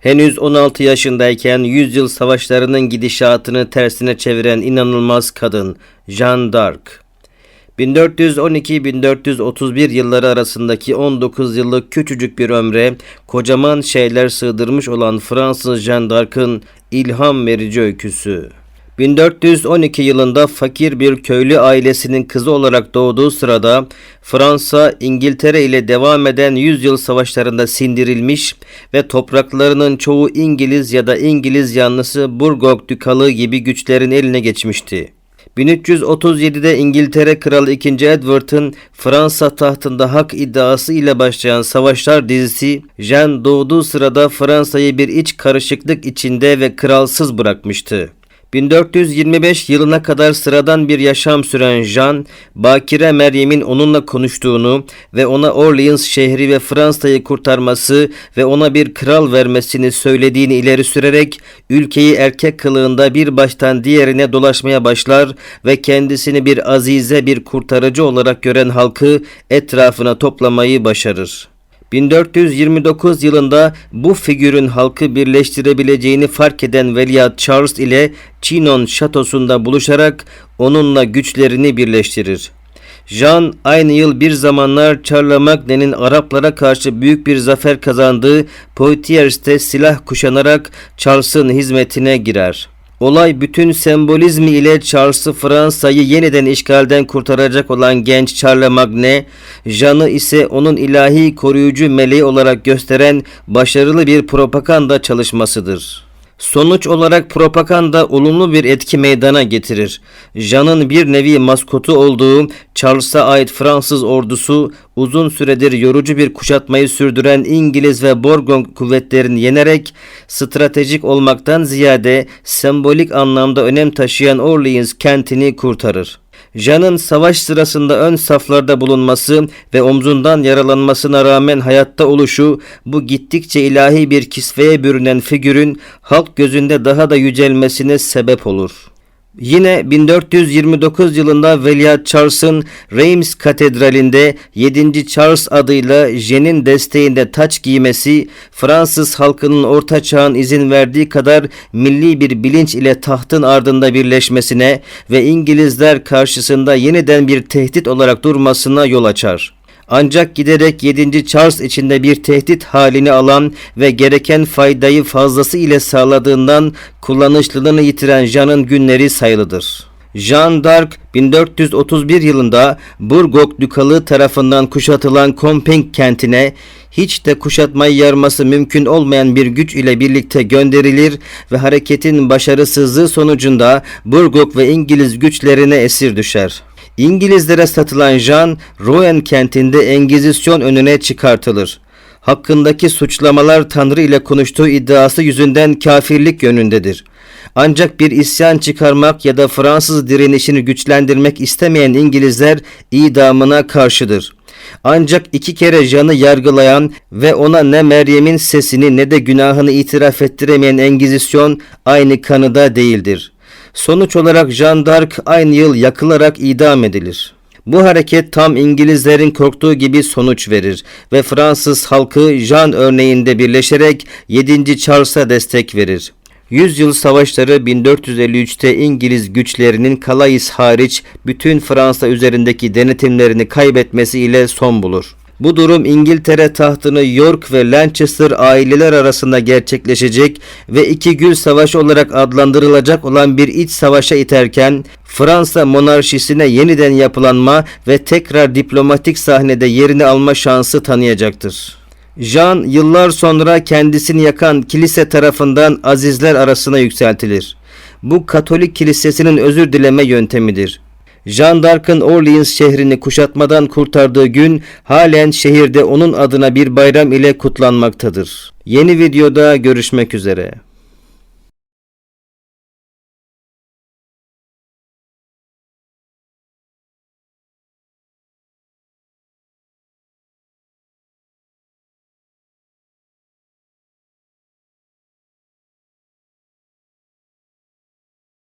Henüz 16 yaşındayken yüzyıl savaşlarının gidişatını tersine çeviren inanılmaz kadın Jeanne d'Arc. 1412-1431 yılları arasındaki 19 yıllık küçücük bir ömre kocaman şeyler sığdırmış olan Fransız Jeanne d'Arc'ın ilham verici öyküsü. 1412 yılında fakir bir köylü ailesinin kızı olarak doğduğu sırada Fransa, İngiltere ile devam eden yüzyıl savaşlarında sindirilmiş ve topraklarının çoğu İngiliz ya da İngiliz yanlısı Burgok Dükalığı gibi güçlerin eline geçmişti. 1337'de İngiltere Kralı 2. Edward'ın Fransa tahtında hak iddiası ile başlayan savaşlar dizisi Jean doğduğu sırada Fransa'yı bir iç karışıklık içinde ve kralsız bırakmıştı. 1425 yılına kadar sıradan bir yaşam süren Jean, Bakire Meryem'in onunla konuştuğunu ve ona Orleans şehri ve Fransa'yı kurtarması ve ona bir kral vermesini söylediğini ileri sürerek ülkeyi erkek kılığında bir baştan diğerine dolaşmaya başlar ve kendisini bir azize bir kurtarıcı olarak gören halkı etrafına toplamayı başarır. 1429 yılında bu figürün halkı birleştirebileceğini fark eden Veliaht Charles ile Chinon şatosunda buluşarak onunla güçlerini birleştirir. Jean aynı yıl bir zamanlar Charlemagne'nin Araplara karşı büyük bir zafer kazandığı Poitiers'te silah kuşanarak Charles'ın hizmetine girer. Olay bütün sembolizmi ile Charles'ı Fransa'yı yeniden işgalden kurtaracak olan genç Charlemagne, Jean'ı ise onun ilahi koruyucu meleği olarak gösteren başarılı bir propaganda çalışmasıdır. Sonuç olarak propaganda olumlu bir etki meydana getirir. Jean'ın bir nevi maskotu olduğu Charles'a ait Fransız ordusu uzun süredir yorucu bir kuşatmayı sürdüren İngiliz ve Borgon kuvvetlerini yenerek stratejik olmaktan ziyade sembolik anlamda önem taşıyan Orleans kentini kurtarır. Jean'ın savaş sırasında ön saflarda bulunması ve omzundan yaralanmasına rağmen hayatta oluşu bu gittikçe ilahi bir kisveye bürünen figürün halk gözünde daha da yücelmesine sebep olur. Yine 1429 yılında Veliaht Charles'ın Reims Katedrali'nde 7. Charles adıyla Jen'in desteğinde taç giymesi Fransız halkının orta çağın izin verdiği kadar milli bir bilinç ile tahtın ardında birleşmesine ve İngilizler karşısında yeniden bir tehdit olarak durmasına yol açar. Ancak giderek 7. Charles içinde bir tehdit halini alan ve gereken faydayı fazlası ile sağladığından kullanışlılığını yitiren Jean'ın günleri sayılıdır. Jean d'Arc 1431 yılında Burgok Dükalığı tarafından kuşatılan Compiègne kentine hiç de kuşatmayı yarması mümkün olmayan bir güç ile birlikte gönderilir ve hareketin başarısızlığı sonucunda Burgok ve İngiliz güçlerine esir düşer. İngilizlere satılan Jean, Rouen kentinde Engizisyon önüne çıkartılır. Hakkındaki suçlamalar Tanrı ile konuştuğu iddiası yüzünden kafirlik yönündedir. Ancak bir isyan çıkarmak ya da Fransız direnişini güçlendirmek istemeyen İngilizler idamına karşıdır. Ancak iki kere Jean'ı yargılayan ve ona ne Meryem'in sesini ne de günahını itiraf ettiremeyen Engizisyon aynı kanıda değildir. Sonuç olarak Jean d'Arc aynı yıl yakılarak idam edilir. Bu hareket tam İngilizlerin korktuğu gibi sonuç verir ve Fransız halkı Jean örneğinde birleşerek 7. Charles'a destek verir. Yüzyıl savaşları 1453'te İngiliz güçlerinin Calais hariç bütün Fransa üzerindeki denetimlerini kaybetmesi ile son bulur. Bu durum İngiltere tahtını York ve Lancaster aileler arasında gerçekleşecek ve iki gül savaşı olarak adlandırılacak olan bir iç savaşa iterken Fransa monarşisine yeniden yapılanma ve tekrar diplomatik sahnede yerini alma şansı tanıyacaktır. Jean yıllar sonra kendisini yakan kilise tarafından azizler arasına yükseltilir. Bu Katolik kilisesinin özür dileme yöntemidir. Jean d'Arc'ın Orleans şehrini kuşatmadan kurtardığı gün halen şehirde onun adına bir bayram ile kutlanmaktadır. Yeni videoda görüşmek üzere.